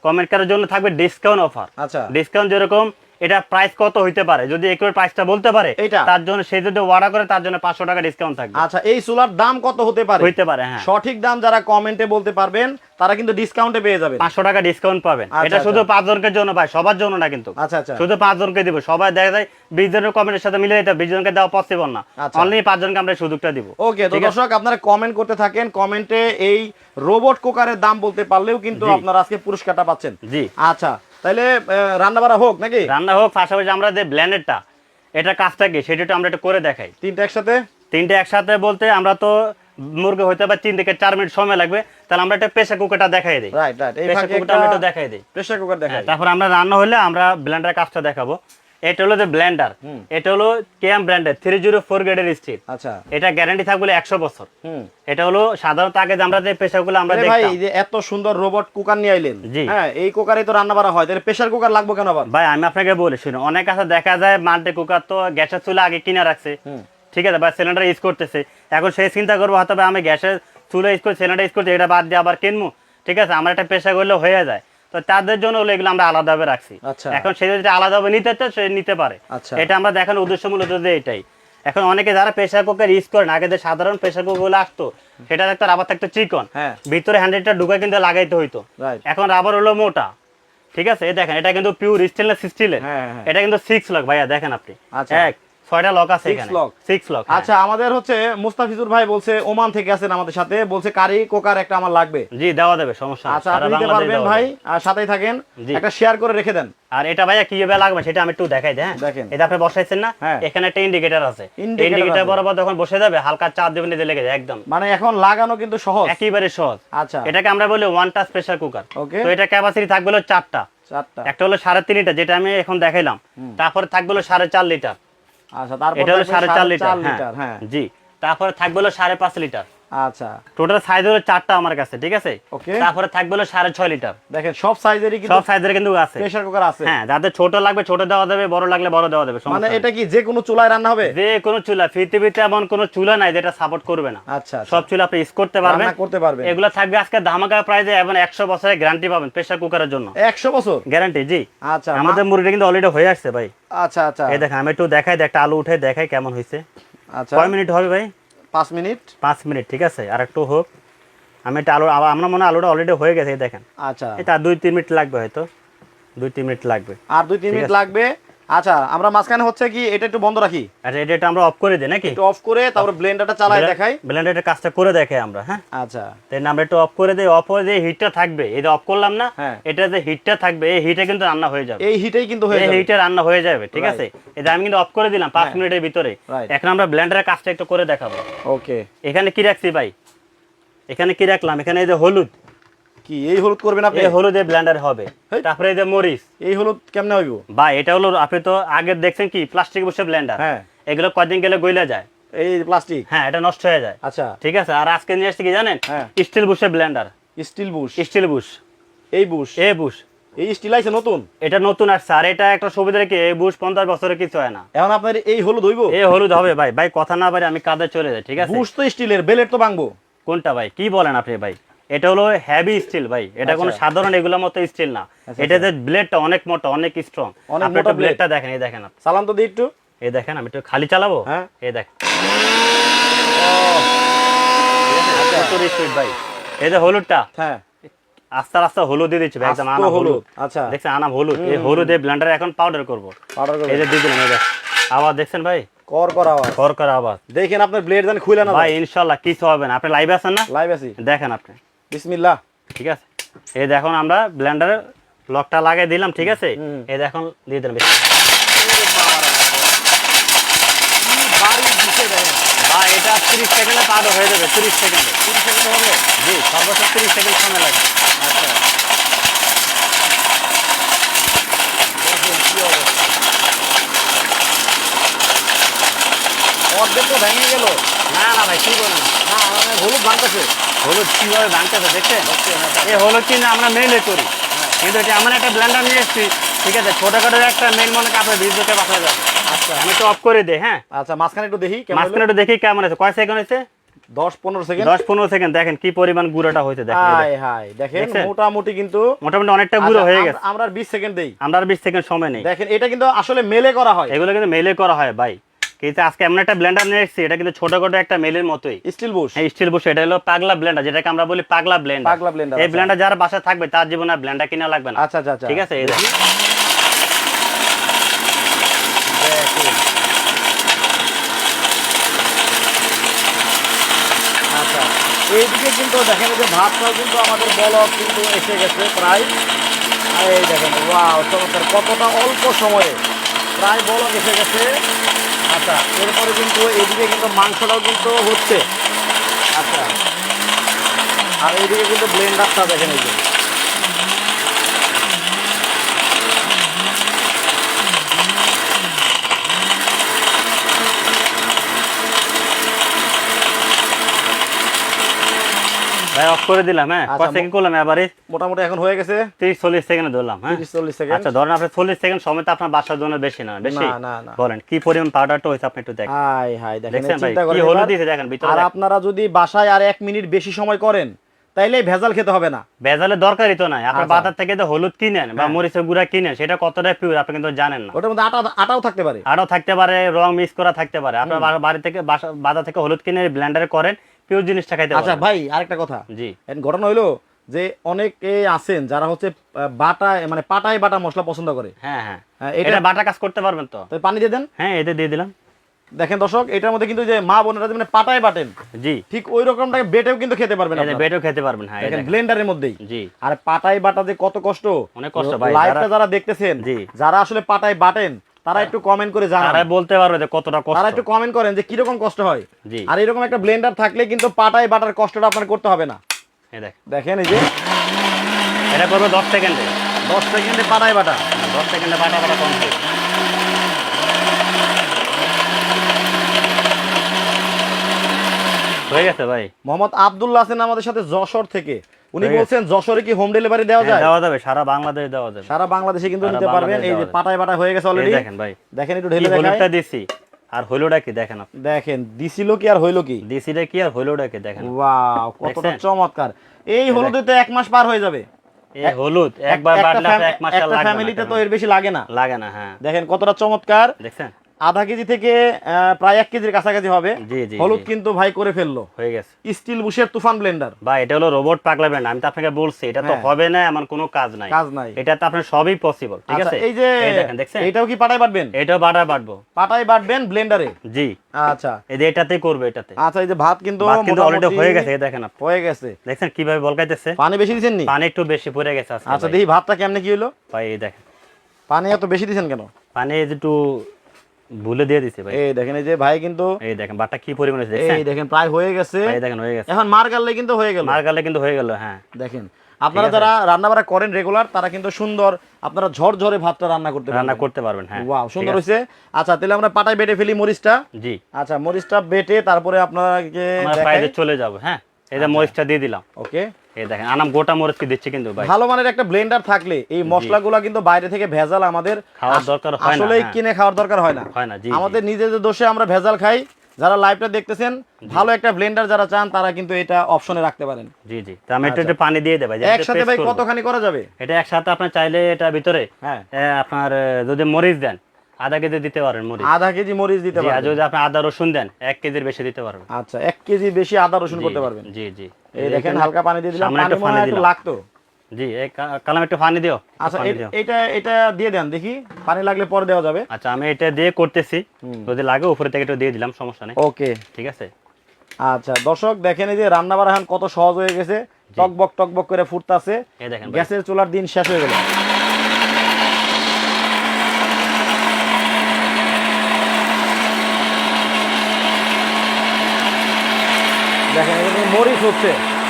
Speaker 2: কমেন্টকারের জন্য থাকবে ডিসকাউন্ট অফার
Speaker 1: আচ্ছা।
Speaker 2: ডিসকাউন্ট যেরকম এটা প্রাইস কত হইতে পারে? যদি একবার প্রাইসটা বলতে পারে
Speaker 1: এইটা?
Speaker 2: তার জন্য সে যদি অর্ডার করে তার জন্য পাঁচশো টাকা ডিসকাউন্ট থাকবে।
Speaker 1: আচ্ছা এই চুলার দাম কত হতে পারে?
Speaker 2: হইতে পারে হ্যাঁ।
Speaker 1: সঠিক দাম যারা কমেন্টে বলতে পারবেন তারা কিন্তু ডিসকাউন্টে পেয়ে যাবেন।
Speaker 2: পাঁচশো টাকা ডিসকাউন্ট পাবেন।
Speaker 1: আচ্ছা,
Speaker 2: এটা
Speaker 1: আচ্ছা।
Speaker 2: শুধু পাঁচ জনকের জন্য ভাই সবার জন্য না কিন্তু।
Speaker 1: আচ্ছা আচ্ছা।
Speaker 2: শুধু পাঁচ জনকে দিব। সবাই দেখা যায় বিশ জনের কমেন্টের সাথে মিলে এটা বিশ জনকে দেওয়া পসিবল না।
Speaker 1: আচ্ছা।
Speaker 2: অনলি পাঁচ জনকে আমরা সুযোগটা দিব।
Speaker 1: ওকে তো দর্শক আপনারা কমেন্ট করতে থাকেন। কমেন্টে এই রোবট কুকারের দাম বলতে পারলেও কিন্তু আপনারা আজকে পুরস্কারটা পাচ্ছেন।
Speaker 2: জি।
Speaker 1: আচ্ছা তাহলে রান্না বাড়া হোক নাকি?
Speaker 2: রান্না হোক পাশাপাশি আমরা যে ব্ল্যান্ডেডটা এটা কাজটা কি সেটা একটু আমরা একটু করে দেখাই।
Speaker 1: তিনটা একসাথে?
Speaker 2: তিনটা একসাথে বলতে আমরা তো মুরগি হইতে পারে তিন থেকে চার মিনিট সময় লাগবে তাহলে আমরা একটা প্রেসার কুকারটা দেখাই দিই।
Speaker 1: রাইট রাইট এই
Speaker 2: প্রেসার কুকারটা আমরা একটু দেখাই দিই।
Speaker 1: প্রেসার কুকার দেখাই।
Speaker 2: হ্যাঁ, তারপর আমরা রান্না হলে আমরা ব্ল্যান্ডার কাজটা দেখাবো। এটা হলো যে ব্লেন্ডার। এটা হলো কেএম ব্র্যান্ডের থ্রি জিরো ফোর গ্রেডের স্টিল
Speaker 1: আচ্ছা।
Speaker 2: এটা গ্যারান্টি থাকবে একশো বছর। এটা হলো সাধারণত আগে যে আমরা যে পেশাগুলো আমরা
Speaker 1: ভাই যে এত সুন্দর রোবট কুকার নিয়ে আইলেন। হ্যাঁ এই কুকারে তো রান্না বাড়া হয়। তাহলে প্রেসার কুকার লাগবে কেন আবার?
Speaker 2: ভাই আমি আপনাকে বলি শুনুন অনেক আছে দেখা যায় মাল্টি কুকার তো গ্যাসের চুলা আগে কিনে রাখছে। ঠিক আছে বা সিলিন্ডার ইউজ করতেছে। এখন সেই চিন্তা করব হয়তো আমি গ্যাসের চুলা ইউজ করছি সিলিন্ডার ইউজ করছি এটা বাদ দিয়ে আবার কিনবো। ঠিক আছে আমার একটা পেশা করলে হয়ে যায়। তো তাদের জন্য হলো এগুলো আমরা আলাদাভাবে রাখছি
Speaker 1: আচ্ছা।
Speaker 2: এখন সে যদি আলাদাভাবে নিতে চায় সে নিতে পারে
Speaker 1: আচ্ছা।
Speaker 2: এটা আমরা দেখানোর উদ্দেশ্য মূলত যে এটাই এখন অনেকে যারা প্রেশার কুকার ইউজ করেন আগে যে সাধারণ প্রেশার কুকারগুলো আসতো সেটা থাকতো রাবার থাকতো চিকন
Speaker 1: হ্যাঁ।
Speaker 2: ভিতরে হ্যান্ডেলটা ঢুকে কিন্তু লাগাইতে হইতো এখন রাবার হলো মোটা ঠিক আছে এই দেখেন এটা কিন্তু পিওর স্টেনলেস স্টিলের। এটা কিন্তু সিক্স লক ভাইয়া দেখেন আপনি
Speaker 1: আচ্ছা।
Speaker 2: এক ছয়টা লক আছে এখানে? সিক্স লক
Speaker 1: আচ্ছা আমাদের হচ্ছে মুস্তাফিজুর ভাই বলছে ওমান থেকে আছেন আমাদের সাথে। বলছে কারি কোকার একটা আমার লাগবে।
Speaker 2: জি দেওয়া দেবে সমস্যা
Speaker 1: আচ্ছা আপনি নিতে পারবেন ভাই। আর সাথেই থাকেন। একটা শেয়ার করে রেখে দেন।
Speaker 2: আর এটা ভাইয়া কীভাবে লাগবে সেটা আমি একটু দেখাই দিই হ্যাঁ।
Speaker 1: দেখেন।
Speaker 2: এটা আপনি বসাইছেন না?
Speaker 1: হ্যাঁ।
Speaker 2: এখানে একটা ইন্ডিকেটর আছে। ইন্ডিকেটর বরাবর যখন বসে যাবে হালকা চাপ দেবেন নিজে লেগে যায় একদম।
Speaker 1: মানে এখন লাগানো কিন্তু সহজ।
Speaker 2: একেবারে সহজ।
Speaker 1: আচ্ছা।
Speaker 2: এটাকে আমরা বলি ওয়ান টাচ প্রেসার কুকার. তো এটা ক্যাপাসিটি থাকবে হলো চারটা।
Speaker 1: চারটা।
Speaker 2: একটা হলো সাড়ে তিন লিটার যেটা আমি এখন দেখাইলাম। তারপরে থাকবে হলো সাড়ে চার লিটার।
Speaker 1: আচ্ছা তারপর
Speaker 2: এটা হলো
Speaker 1: থাকবে
Speaker 2: সাড়ে চার লিটার হ্যাঁ।
Speaker 1: লিটার হ্যাঁ।
Speaker 2: জি তারপরে থাকবে হলো সাড়ে পাঁচ লিটার।
Speaker 1: আচ্ছা।
Speaker 2: টোটাল সাইজ হলো চারটা আমার কাছে ঠিক আছে?
Speaker 1: ওকে
Speaker 2: তারপরে থাকবে হলো সাড়ে ছয় লিটার
Speaker 1: দেখেন সব সাইজেরই কিন্তু
Speaker 2: সব সাইজের কিন্তু আছে।
Speaker 1: প্রেসার কুকার আছে।
Speaker 2: হ্যাঁ যাদের ছোট লাগবে ছোট দেওয়া যাবে বড় লাগলে বড় দেওয়া যাবে
Speaker 1: মানে এটা কি যে কোনো চুলায় রান্না হবে?
Speaker 2: যে কোনো চুলা পৃথিবীতে এমন কোনো চুলা নাই যেটা সাপোর্ট করবে না।
Speaker 1: আচ্ছা আচ্ছা।
Speaker 2: সব চুলা আপনি ইউজ করতে পারবেন।
Speaker 1: করতে পারবেন।
Speaker 2: এগুলো থাকবে আজকে ধামাকা প্রাইজে এবং একশো বছরের গ্যারান্টি পাবেন প্রেসার কুকারের জন্য।
Speaker 1: একশো বছর?
Speaker 2: গ্যারান্টি জি।
Speaker 1: আচ্ছা
Speaker 2: আমাদের মুরগিটা কিন্তু অলরেডি হয়ে আসছে ভাই।
Speaker 1: আচ্ছা আচ্ছা।
Speaker 2: এই দেখেন আমি একটু দেখাই দেখ একটা আলু উঠে দেখাই কেমন হয়েছে।
Speaker 1: আচ্ছা।
Speaker 2: কয় মিনিট হবে ভাই?
Speaker 1: পাঁচ মিনিট।
Speaker 2: পাঁচ মিনিট ঠিক আছে? আর একটু হোক। আমি এটা আলু আমরা মনে হয় আলুটা অলরেডি হয়ে গেছে এই দেখেন।
Speaker 1: আচ্ছা।
Speaker 2: এটা দুই তিন মিনিট লাগবে হয়তো। দুই তিন মিনিট লাগবে।
Speaker 1: আর দুই তিন মিনিট লাগবে। আচ্ছা আমরা মাঝখানে হচ্ছে কি এটা একটু বন্ধ রাখি।
Speaker 2: আচ্ছা এটা এটা আমরা অফ করে দিই নাকি?
Speaker 1: একটু অফ করে তারপর ব্লেন্ডারটা চালাই দেখাই।
Speaker 2: ব্লেন্ডারের কাজটা করে দেখাই আমরা হ্যাঁ?
Speaker 1: আচ্ছা।
Speaker 2: তাই আমরা একটু অফ করে দিই অফ করে দিয়ে হিটটা থাকবে। এই যে অফ করলাম না
Speaker 1: হ্যাঁ।
Speaker 2: এটা যে হিটটা থাকবে এই হিটে কিন্তু রান্না হয়ে যাবে।
Speaker 1: এই হিটেই কিন্তু হয়ে
Speaker 2: এই
Speaker 1: যাবে।
Speaker 2: হিটে রান্না হয়ে যাবে ঠিক আছে? এটা আমি কিন্তু অফ করে দিলাম পাঁচ
Speaker 1: হ্যাঁ।
Speaker 2: মিনিটের ভিতরে। এখন আমরা ব্লেন্ডারের কাজটা একটু করে দেখাবো।
Speaker 1: ওকে
Speaker 2: এখানে কি রাখছি ভাই? এখানে কি রাখলাম? এখানে এই যে হলুদ।
Speaker 1: কি এই হলুদ করবেন আপনি?
Speaker 2: এই হলুদে ব্লেন্ডার হবে। তারপরে এই যে মরিচ।
Speaker 1: এই হলুদ কেমনে হইব?
Speaker 2: বা এটা হলো আপনি তো আগে দেখছেন কি প্লাস্টিক বসে ব্লেন্ডার
Speaker 1: হ্যাঁ।
Speaker 2: এগুলো কদিন গেলে গইলা যায়?
Speaker 1: এই প্লাস্টিক
Speaker 2: হ্যাঁ এটা নষ্ট হয়ে যায়।
Speaker 1: আচ্ছা।
Speaker 2: ঠিক আছে আর আজকে নিয়ে আসছি কি জানেন। Steel বুশে blender
Speaker 1: steel bush.
Speaker 2: Steel bush.
Speaker 1: এই বুশ।
Speaker 2: এ বুশ।
Speaker 1: এই স্টিল আইছে নতুন?
Speaker 2: এটা নতুন আর এটা একটা সুবিধা কি এই বুশ পঞ্চাশ বছরের কিছু হয় না।
Speaker 1: এখন আপনার এই হলুদ হইব?
Speaker 2: এ হলুদ হবে ভাই। ভাই কথা না পারে আমি কাজে চলে যাই ঠিক আছে?
Speaker 1: বুশ তো স্টিলের বেলেট তো ভাঙবো।
Speaker 2: কোনটা ভাই? কি বলেন আপনি ভাই? এটা হলো হেভি স্টিল ভাই। এটা কোনো
Speaker 1: আচ্ছা।
Speaker 2: সাধারণ এগুলোর মতো স্টিল না।
Speaker 1: আচ্ছা,
Speaker 2: এটা যে ব্লেডটা অনেক মোটা অনেক স্ট্রং আপনি একটু ব্লেডটা দেখেন এই দেখেন আপনি।
Speaker 1: সালাম তো দিই একটু।
Speaker 2: এই দেখেন আমি একটু খালি চালাবো?
Speaker 1: হ্যাঁ।
Speaker 2: এই দেখেন। প্রচুর speed ভাই। এই যে হলুদটা।
Speaker 1: হ্যাঁ।
Speaker 2: আস্তে আস্তে হলুদ দিয়ে দিচ্ছি ভাই, একদম আনা
Speaker 1: হলুদ,
Speaker 2: হলুদ।
Speaker 1: আচ্ছা।
Speaker 2: দেখছেন আনা হলুদ। এই হলুদ এই ব্লেন্ডারে এখন পাউডার করব।
Speaker 1: পাউডার
Speaker 2: এই যে দিয়ে দিলাম এই আবার দেখছেন ভাই?
Speaker 1: কর কর আওয়াজ।
Speaker 2: কর করা আবার
Speaker 1: দেখেন আপনার ব্লেড জানি খুলে না
Speaker 2: ভাই ইনশাল্লাহ কিছু হবে না। আপনি লাইভে আছেন না?
Speaker 1: লাইভ আছি।
Speaker 2: দেখেন আপনি।
Speaker 1: বিসমিল্লাহ।
Speaker 2: ঠিক আছে? এই দেখুন আমরা ব্লেন্ডারে লকটা লাগিয়ে দিলাম ঠিক আছে? এই দেখুন দিয়ে দিলাম বা এটা তিরিশ সেকেন্ডে পার হয়ে যাবে তিরিশ সেকেন্ডে।
Speaker 1: 30 সেকেন্ড হবে
Speaker 2: জি সর্বোচ্চ তিরিশ সেকেন্ড সময় লাগে
Speaker 1: আচ্ছা দেখেন কি অবস্থা। অর্ধেক তো ভেঙে গেল।
Speaker 2: না না ভাই কি বলেন?
Speaker 1: না মানে হলুদ ভাঙতেছে।
Speaker 2: হলুদ কীভাবে ভাঙতেছে দেখছেন?
Speaker 1: হ্যাঁ,
Speaker 2: এই হলুদ কিন্তু আমরা মেলে করি। কিন্তু এটা এমন একটা ব্লেন্ডার নিয়ে এসেছি ঠিক আছে ছোটখাটো একটা মনে আপনার বাঁচা যাবে।
Speaker 1: আচ্ছা।
Speaker 2: আমি তো অফ করে দিই হ্যাঁ?
Speaker 1: আচ্ছা মাঝখানে একটু দেখি
Speaker 2: মাঝখানে একটু দেখি কেমন আছে কয় সেকেন্ড হয়েছে?
Speaker 1: দশ পনেরো সেকেন্ড
Speaker 2: দশ পনেরো সেকেন্ড দেখেন কি পরিমাণ গুঁড়োটা হয়েছে দেখেন দেখেন।
Speaker 1: মোটামুটি কিন্তু
Speaker 2: মোটামুটি অনেকটা গুঁড়ো
Speaker 1: আচ্ছা,
Speaker 2: হয়ে গেছে।
Speaker 1: আমরা বিশ সেকেন্ড দেই।
Speaker 2: আমরা বিশ সেকেন্ড সময় নেই।
Speaker 1: দেখেন এটা কিন্তু আসলে মেলে করা হয়।
Speaker 2: এগুলো কিন্তু মেলে করা হয় ভাই। কিন্তু আজকে এমন একটা ব্লেন্ডার নিয়ে এসেছি এটা কিন্তু ছোটখাটো একটা মেলের মতোই।
Speaker 1: Still bush.
Speaker 2: এই স্টিল বসে এটা হলো পাগলা ব্লেন্ডার যেটাকে আমরা বলি পাগলা ব্লেন্ডার
Speaker 1: পাগলা blender,
Speaker 2: এই
Speaker 1: আচ্ছা।
Speaker 2: ব্লেন্ডার যার বাসায় থাকবে তার জীবনে ব্লেন্ডার কিনা লাগবে না।
Speaker 1: আচ্ছা আচ্ছা আচ্ছা।
Speaker 2: ঠিক আছে? এই
Speaker 1: আচ্ছা। এইদিকে কিন্তু দেখেন যে ভাতটাও কিন্তু আমাদের বলক কিন্তু এসে গেছে প্রায়। এই দেখেন ওয়াও চমৎকার কতটা অল্প সময়ে প্রায় বলক এসে গেছে। আচ্ছা এরপরে কিন্তু এদিকে কিন্তু মাংসটাও কিন্তু হচ্ছে। আচ্ছা। আর এদিকে কিন্তু ব্লেন্ডারটা দেখেন এই
Speaker 2: ভাই অফ করে দিলাম হ্যাঁ?
Speaker 1: আচ্ছা,
Speaker 2: কয় সেকেন্ড করলাম এবারে?
Speaker 1: মোটামুটি এখন হয়ে গেছে।
Speaker 2: তিরিশ চল্লিশ সেকেন্ডে ধরলাম হ্যাঁ?
Speaker 1: তিরিশ চল্লিশ সেকেন্ড
Speaker 2: আচ্ছা ধরেন আপনি চল্লিশ সেকেন্ড সময় তো আপনার বাসার জন্য বেশি না বেশি?
Speaker 1: না, না, না।
Speaker 2: বলেন কি পরিমাণ পাউডারটা হয়েছে আপনি একটু দেখেন।
Speaker 1: হাই হাই দেখেন চিন্তা করেন
Speaker 2: হলুদ
Speaker 1: এবার।
Speaker 2: দিয়েছে দেখেন ভিতরে
Speaker 1: আর আপনারা যদি বাসায় আর এক মিনিট বেশি সময় করেন তাইলে ভেজাল খেতে হবে না।
Speaker 2: ভেজালের দরকারই তো নাই। আপনার
Speaker 1: আচ্ছা।
Speaker 2: বাজার থেকে যে হলুদ কিনেন বা
Speaker 1: হ্যাঁ।
Speaker 2: মরিচের গুঁড়া কিনেন সেটা কতটা পিওর আপনি কিন্তু জানেন না।
Speaker 1: ওটার মধ্যে আটা আটাও থাকতে পারে।
Speaker 2: আটাও থাকতে পারে রং মিক্স করা থাকতে পারে। আপনার বাড়ি থেকে বাজার থেকে হলুদ কিনে ব্লেন্ডারে করেন পিওর জিনিসটা খাইতে
Speaker 1: আচ্ছা ভাই আরেকটা কথা।
Speaker 2: জি।
Speaker 1: ঘটনা হইল যে অনেকে আছেন যারা হচ্ছে বাটা মানে পাটায় বাটা মশলা পছন্দ করে।
Speaker 2: হ্যাঁ হ্যাঁ।
Speaker 1: হ্যাঁ,
Speaker 2: এটা বাটা কাজ করতে পারবেন তো।
Speaker 1: তো পানি দিয়ে দেন।
Speaker 2: হ্যাঁ এটা দিয়ে দিলাম।
Speaker 1: দেখেন দর্শক এটার মধ্যে কিন্তু যে মা বোনেরা যে মানে পাটায় বাটেন
Speaker 2: জি।
Speaker 1: ঠিক ওই রকমটাকে বেটেও কিন্তু খেতে পারবেন
Speaker 2: এটা
Speaker 1: আপনারা।
Speaker 2: বেটও খেতে পারবেন হ্যাঁ
Speaker 1: দেখেন। ব্লেন্ডারের মধ্যেই।
Speaker 2: জি।
Speaker 1: আর পাটায় বাটা যে কত কষ্ট
Speaker 2: অনেক কষ্ট ভাই,
Speaker 1: লাইভটা
Speaker 2: যারা-
Speaker 1: যারা দেখতেছেন
Speaker 2: জি।
Speaker 1: যারা আসলে পাটায় বাটেন তারা একটু কমেন্ট করে জানান।
Speaker 2: তারাই বলতে পারবে যে কতটা কষ্ট।
Speaker 1: তারা একটু কমেন্ট করেন যে কীরকম কষ্ট হয়।
Speaker 2: জি।
Speaker 1: আর এরকম একটা ব্লেন্ডার থাকলে কিন্তু পাটায় বাটার কষ্টটা আপনার করতে হবে না।
Speaker 2: এই দেখ।
Speaker 1: দেখেন এই যে।
Speaker 2: এটা করবে দশ সেকেন্ডে।
Speaker 1: দশ সেকেন্ডে পাটায় বাটা।
Speaker 2: দশ সেকেন্ডে বাটা বাটা কমপ্লিট হয়ে গেছে ভাই।
Speaker 1: মোহাম্মদ আব্দুল্লাহ আছেন আমাদের সাথে যশোর থেকে। উনি বলছেন যশোরে কি হোম ডেলিভারি দেওয়া
Speaker 2: হ্যাঁ,
Speaker 1: যায়?
Speaker 2: দেওয়া যাবে সারা বাংলাদেশ দেওয়া যাবে।
Speaker 1: সারা বাংলাদেশে কিন্তু নিতে পারবেন। এই যে পাটায় পাটায় হয়ে গেছে অলরেডি
Speaker 2: দেখেন ভাই
Speaker 1: দেখেন একটু
Speaker 2: কি
Speaker 1: ঢেলে দেখাই।
Speaker 2: দিছি আর হইলোটা কি দেখেন আপনি?
Speaker 1: দেখেন দিছিল কি আর হইল কি?
Speaker 2: দিছিটা কি আর হইলোটা কি দেখেন?
Speaker 1: ওয়াও কতটা চমৎকার। এই হলুদে তো এক মাস পার হয়ে যাবে।
Speaker 2: এই হলুদ একবার বাটলে এক মাস লাগবে
Speaker 1: ফ্যামিলিতে তো এর বেশি লাগে না।
Speaker 2: লাগে না হ্যাঁ।
Speaker 1: দেখেন কতটা চমৎকার।
Speaker 2: দেখছেন?
Speaker 1: আধা কেজি থেকে প্রায় এক কেজির কাছাকাছি হবে। হলুদ কিন্তু ভাই করে ফেলল।
Speaker 2: হয়ে গেছে।
Speaker 1: স্টিল বুশের তুফান ব্লেন্ডার।
Speaker 2: বা এটা হলো রোবট পাগলা ব্র্যান্ড আমি তো আপনাকে বলছি এটা তো
Speaker 1: হ্যাঁ।
Speaker 2: হবে না এমন কোনো কাজ নাই।
Speaker 1: কাজ নাই।
Speaker 2: এটা তো আপনার সবই পসিবল ঠিক
Speaker 1: আচ্ছা,
Speaker 2: আছে?
Speaker 1: এই যে
Speaker 2: দেখেন দেখছেন?
Speaker 1: এটাও কি পাটায় বাটবেন?
Speaker 2: এটাও বাটা বাটবো।
Speaker 1: পাটায় বাটবেন ব্লেন্ডারে?
Speaker 2: জি।
Speaker 1: আচ্ছা।
Speaker 2: এই যে এটাতেই করবে এটাতে।
Speaker 1: আচ্ছা এই যে ভাত কিন্তু
Speaker 2: কিন্তু অলরেডি হয়ে গেছে এই দেখেন আপনি।
Speaker 1: হয়ে গেছে।
Speaker 2: দেখছেন কীভাবে বলকাইতেছে?
Speaker 1: পানি বেশি দিছেন নি?
Speaker 2: পানি একটু বেশি পড়ে গেছে
Speaker 1: আচ্ছা। দেখি ভাতটা কেমনে কি হলো
Speaker 2: ভাই এই দেখেন।
Speaker 1: পানি এত বেশি দিছেন কেন?
Speaker 2: পানি একটু ভুলে দিয়ে দিছে ভাই।
Speaker 1: এই দেখেন এই যে ভাই কিন্তু
Speaker 2: এই দেখেন বাটটা কি পরিমাণ হয়েছে
Speaker 1: এই দেখেন প্রায় হয়ে গেছে।
Speaker 2: এই দেখেন হয়ে গেছে।
Speaker 1: এখন মার গাললে কিন্তু হয়ে গেল।
Speaker 2: মার কিন্তু হয়ে গেল হ্যাঁ।
Speaker 1: দেখেন আপনারা যারা রান্না বাড়া করেন রেগুলার তারা কিন্তু সুন্দর আপনারা ঝরঝরে ভাতটা রান্না করতে
Speaker 2: রান্না করতে পারবেন হ্যাঁ।
Speaker 1: ওয়াও সুন্দর? হয়েছে। আচ্ছা তাহলে আমরা পাটায় বেটে ফেলি মরিচটা।
Speaker 2: জি।
Speaker 1: আচ্ছা মরিচটা বেটে তারপরে আপনাকে
Speaker 2: আমরা চলে যাব হ্যাঁ। এই
Speaker 1: আচ্ছা।
Speaker 2: যে মরিচটা দিয়ে দিলাম।
Speaker 1: ওকে।
Speaker 2: এই দেখেন আনাম গোটা মরিচ কি দিচ্ছি কিন্তু ভাই?
Speaker 1: ভালো মানের একটা ব্লেন্ডার থাকলে এই মশলাগুলো কিন্তু বাইরে থেকে ভেজাল আমাদের
Speaker 2: খাওয়ার দরকার হয় না,
Speaker 1: আসলেই
Speaker 2: হ্যাঁ।
Speaker 1: কিনে খাওয়ার দরকার হয় না।
Speaker 2: হয় না জি
Speaker 1: আমাদের নিজেদের দোষে আমরা ভেজাল খাই। যারা লাইভটা দেখতেছেন ভালো একটা ব্লেন্ডার যারা চান তারা কিন্তু এটা অপশনে রাখতে পারেন।
Speaker 2: জি জি। তো আমি একটু পানি দিয়ে দেবো
Speaker 1: আচ্ছা। একসাথে ভাই কতখানি করা যাবে?
Speaker 2: এটা একসাথে আপনার চাইলে এটা ভিতরে
Speaker 1: হ্যাঁ।
Speaker 2: আপনার যদি মরিচ দেন আধা কেজি দিতে পারেন মরিচ।
Speaker 1: আধা কেজি মরিচ দিতে পারবেন।
Speaker 2: যদি আপনি আদা রসুন দেন এক কেজির বেশি দিতে পারবেন।
Speaker 1: আচ্ছা এক কেজি বেশি আদা রসুন করতে পারবেন।
Speaker 2: জি জি
Speaker 1: এই দেখেন হালকা পানি দিয়ে দিলাম। পানি
Speaker 2: একটু
Speaker 1: মনে হয়। লাগতো।
Speaker 2: জি কালাম একটু পানি দিও।
Speaker 1: আচ্ছা। এটা এটা দিয়ে দেন দেখি। পানি লাগলে পরে দেওয়া যাবে।
Speaker 2: আচ্ছা আমি এটা দিয়ে করতেছি। যদি লাগে উপরে থেকে একটু দিয়ে দিলাম সমস্যা নেই।
Speaker 1: ওকে।
Speaker 2: ঠিক আছে?
Speaker 1: আচ্ছা দর্শক দেখেন এই যে রান্না বাড়া এখন কত সহজ হয়ে গেছে। টকবক টকবক করে ফুটতাছে।
Speaker 2: এই দেখেন
Speaker 1: গ্যাসের চুলার দিন শেষ হয়ে গেল দেখেন এখানে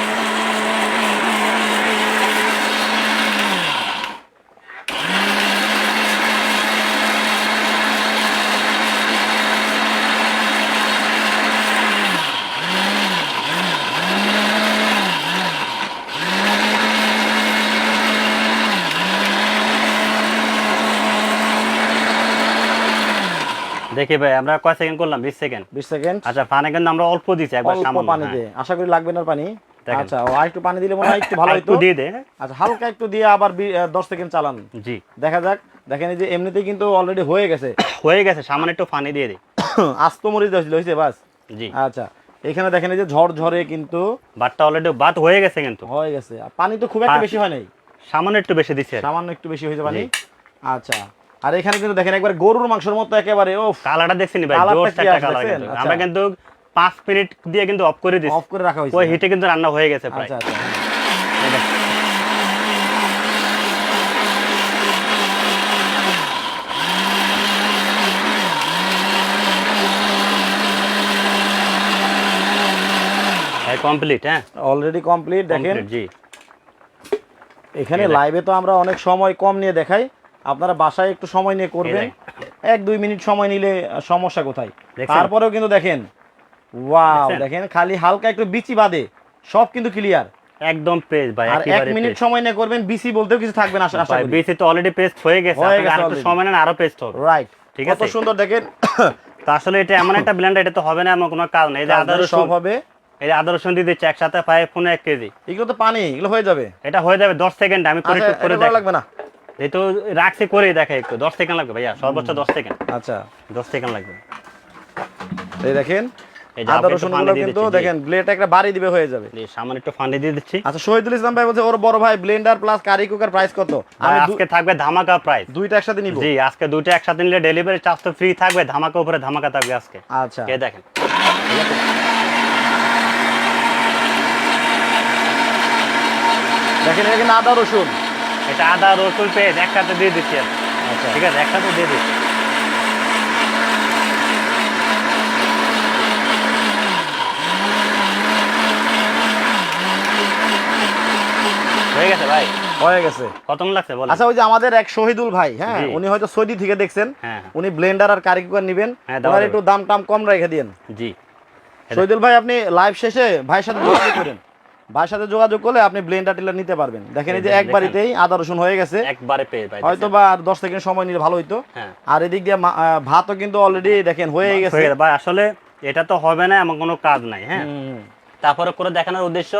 Speaker 2: দেখি ভাই আমরা কয় সেকেন্ড করলাম? বিশ সেকেন্ড
Speaker 1: বিশ সেকেন্ড
Speaker 2: আচ্ছা পানি কিন্তু আমরা অল্প দিচ্ছি একবার
Speaker 1: অল্প
Speaker 2: সামান্য
Speaker 1: পানি
Speaker 2: হ্যাঁ।
Speaker 1: দিয়ে। আশা করি লাগবে না পানি। আচ্ছা ও আরেকটু পানি দিলে মনে হয় একটু ভালো হতো
Speaker 2: একটু দিয়ে দে। হ্যাঁ?
Speaker 1: আচ্ছা হালকা একটু দিয়ে আবার বি- আহ, দশ সেকেন্ড চালান।
Speaker 2: জি।
Speaker 1: দেখা যাক। দেখেন এই যে এমনিতেই কিন্তু অলরেডি হয়ে গেছে।
Speaker 2: হয়ে গেছে সামান্য একটু পানি দিয়ে দিই
Speaker 1: আস্ত মরিচ হয়েছিল হয়েছে বাস?
Speaker 2: জি।
Speaker 1: আচ্ছা এখানে দেখেন এই যে ঝড় ঝরে কিন্তু
Speaker 2: বাটটা অলরেডি বাত হয়ে গেছে কিন্তু।
Speaker 1: হয়ে গেছে। আর পানি তো খুব একটা বেশি হয় নাই।
Speaker 2: সামান্য একটু বেশি দিচ্ছে
Speaker 1: সামান্য একটু বেশি হয়েছে পানি। আচ্ছা। আর এখানে কিন্তু দেখেন একবার গরুর মাংসের মতো একেবারে ও
Speaker 2: কালারটা দেখছেন ভাই? জোর একটা কালার কিন্তু।
Speaker 1: আচ্ছা।
Speaker 2: আমরা কিন্তু পাঁচ মিনিট দিয়ে কিন্তু অফ করে দিচ্ছি।
Speaker 1: অফ করে রাখা হয়েছে।
Speaker 2: ওই হিটে কিন্তু রান্না হয়ে গেছে প্রায়।
Speaker 1: আচ্ছা আচ্ছা।
Speaker 2: এই কমপ্লিট হ্যাঁ?
Speaker 1: অলরেডি কমপ্লিট দেখেন।
Speaker 2: জি।
Speaker 1: এখানে লাইভে তো আমরা অনেক সময় কম নিয়ে দেখাই। আপনারা বাসায় একটু সময় নিয়ে করবেন। এক দুই মিনিট সময় নিলে সমস্যা কোথায়? তারপরেও কিন্তু দেখেন। ওয়াও দেখেন খালি হালকা একটু বিচি বাদে সব কিন্তু ক্লিয়ার
Speaker 2: একদম পেস্ট ভাই
Speaker 1: আর এক মিনিট সময় নিয়ে করবেন বিসি বলতেও কিছু থাকবে না আশা করি।
Speaker 2: বেশি তো অলরেডি পেস্ট হয়ে গেছে আপনাকে
Speaker 1: গেছে
Speaker 2: সময় নেন আরও পেস্ট হবে।
Speaker 1: রাইট
Speaker 2: ঠিক আছে?
Speaker 1: কত সুন্দর দেখেন।
Speaker 2: তো আসলে এটা এমন একটা ব্লেন্ড এটা তো হবে না এমন কোনো কাজ নেই। এই যে আদা
Speaker 1: সব হবে।
Speaker 2: এই যে আদা রসুন দিয়ে দিচ্ছে একসাথে প্রায় পনেরো এক কেজি।
Speaker 1: এগুলো তো পানি এগুলো হয়ে যাবে।
Speaker 2: এটা হয়ে যাবে দশ সেকেন্ড আমি করে
Speaker 1: আচ্ছা
Speaker 2: করে
Speaker 1: এটা
Speaker 2: দেখ
Speaker 1: লাগবে না।
Speaker 2: যেহেতু রাখছি করে দেখে একটু। দশ সেকেন্ড লাগবে ভাইয়া সর্বোচ্চ দশ সেকেন্ড।
Speaker 1: আচ্ছা।
Speaker 2: দশ সেকেন্ড লাগবে।
Speaker 1: এই দেখেন আদা
Speaker 2: রসুনগুলো
Speaker 1: কিন্তু দেখেন ব্লেড একটা বাড়ি দিবে হয়ে যাবে।
Speaker 2: সামান্য একটু ফান্ডি দিয়ে দিচ্ছি।
Speaker 1: আচ্ছা শহীদুল ইসলাম ভাই বলছে ওর বড় ভাই blender plus curry cooker price কত? আমি
Speaker 2: আজকে থাকবে ধামাকা প্রাইস
Speaker 1: দুইটা একসাথে নিব?
Speaker 2: জি আজকে দুইটা একসাথে নিলে ডেলিভারি চার্জ তো ফ্রি থাকবে ধামাকা উপরে ধামাকা থাকবে আজকে।
Speaker 1: আচ্ছা।
Speaker 2: কে দেখেন।
Speaker 1: দেখেন এখানে আদা রসুন।
Speaker 2: এটা আদা রসুন পেঁয়াজ একসাথে দিয়ে দিচ্ছি
Speaker 1: আচ্ছা।
Speaker 2: ঠিক আছে একসাথে দিয়ে দিচ্ছি। হয়ে গেছে ভাই?
Speaker 1: হয়ে গেছে।
Speaker 2: কত লাগছে বল
Speaker 1: আচ্ছা ওই যে আমাদের এক শহীদুল ভাই হ্যাঁ উনি হয়তো সৌদি থেকে দেখছেন।
Speaker 2: হ্যাঁ হ্যাঁ।
Speaker 1: উনি ব্লেন্ডার আর নিবেন।
Speaker 2: হ্যাঁ,
Speaker 1: ওনার একটু দাম টাম কম রেখে দিন
Speaker 2: জি।
Speaker 1: শহীদুল ভাই আপনি লাইভ শেষে ভাইয়ের সাথে যোগাযোগ করেন। ভাইয়ের সাথে যোগাযোগ করলে আপনি ব্লেন্ডার টিলার নিতে পারবেন। দেখেন এই যে
Speaker 2: দেখেন,
Speaker 1: এক বাড়িতেই আদা রসুন হয়ে গেছে।
Speaker 2: একবারে পেয়ে পাই
Speaker 1: হয়তো বা আর দশ সেকেন্ড সময় নিলে ভালো হইতো।
Speaker 2: হ্যাঁ।
Speaker 1: আর এদিক দিয়ে ভাতও কিন্তু অলরেডি দেখেন হয়ে গেছে।
Speaker 2: ভাই আসলে এটা তো হবে না এমন কোনো কাজ নাই হ্যাঁ? তারপরে করে দেখানোর উদ্দেশ্য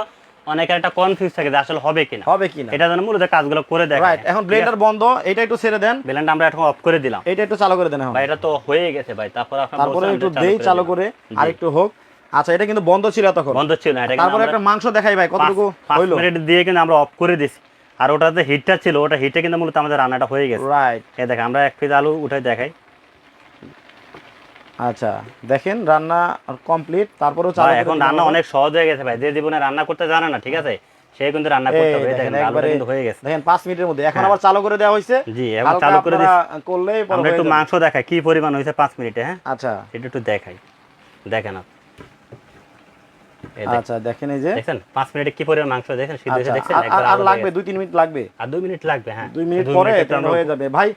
Speaker 2: অনেকের একটা কনফিউজ থাকে যে আসলে হবে কিনা।
Speaker 1: হবে কিনা?
Speaker 2: এটা যেন মূলত কাজগুলো করে দেখা
Speaker 1: রাইট এখন ব্লেন্ডার বন্ধ এটা একটু ছেড়ে দেন।
Speaker 2: বেলেন্ড আমরা এখন অফ করে দিলাম।
Speaker 1: এটা একটু চালু করে দেন
Speaker 2: ভাই এটা তো হয়ে গেছে ভাই। তারপর আপনার
Speaker 1: তারপরে একটু দেই চালু করে
Speaker 2: জি।
Speaker 1: আর একটু হোক। আচ্ছা এটা কিন্তু বন্ধ ছিল তখন
Speaker 2: বন্ধ ছিল না এটা
Speaker 1: তারপরে একটা মাংস দেখাই ভাই কতটুকু হইল?
Speaker 2: মিনিট দিয়ে কিন্তু আমরা অফ করে দিছি। আর ওটাতে হিটটা ছিল ওটা হিটে কিন্তু মূলত আমাদের রান্নাটা হয়ে গেছে।
Speaker 1: রাইট
Speaker 2: এই দেখেন আমরা এক পিস আলু উঠে দেখাই।
Speaker 1: আচ্ছা দেখেন রান্না কমপ্লিট তারপরেও চালু
Speaker 2: এখন রান্না। অনেক সহজ হয়ে গেছে ভাই যে জীবনে রান্না করতে জানে না ঠিক আছে? সে কিন্তু রান্না করতে হবে।
Speaker 1: দেখেন
Speaker 2: আলুটা কিন্তু হয়ে গেছে।
Speaker 1: দেখেন পাঁচ মিনিটের মধ্যে। এখন
Speaker 2: হ্যাঁ।
Speaker 1: আবার চালু করে দেওয়া হয়েছে।
Speaker 2: জি এখন চালু করে
Speaker 1: করলেই
Speaker 2: আমরা একটু মাংস দেখাই কি পরিমাণ হয়েছে পাঁচ মিনিটে হ্যাঁ?
Speaker 1: আচ্ছা।
Speaker 2: এটা একটু দেখাই। দেখেন আপনি। দেখেন।
Speaker 1: আচ্ছা দেখেন এই যে।
Speaker 2: দেখছেন? পাঁচ মিনিটে কি পরিমাণ মাংস দেখেন সিদ্ধ হয়েছে
Speaker 1: আচ্ছা,
Speaker 2: দেখছেন?
Speaker 1: আর-
Speaker 2: একবার
Speaker 1: আর- লাগবে
Speaker 2: হয়ে
Speaker 1: দুই তিন মিনিট লাগবে।
Speaker 2: আর দুই মিনিট লাগবে হ্যাঁ।
Speaker 1: দুই মিনিট পরে এটা হয়ে যাবে। ভাই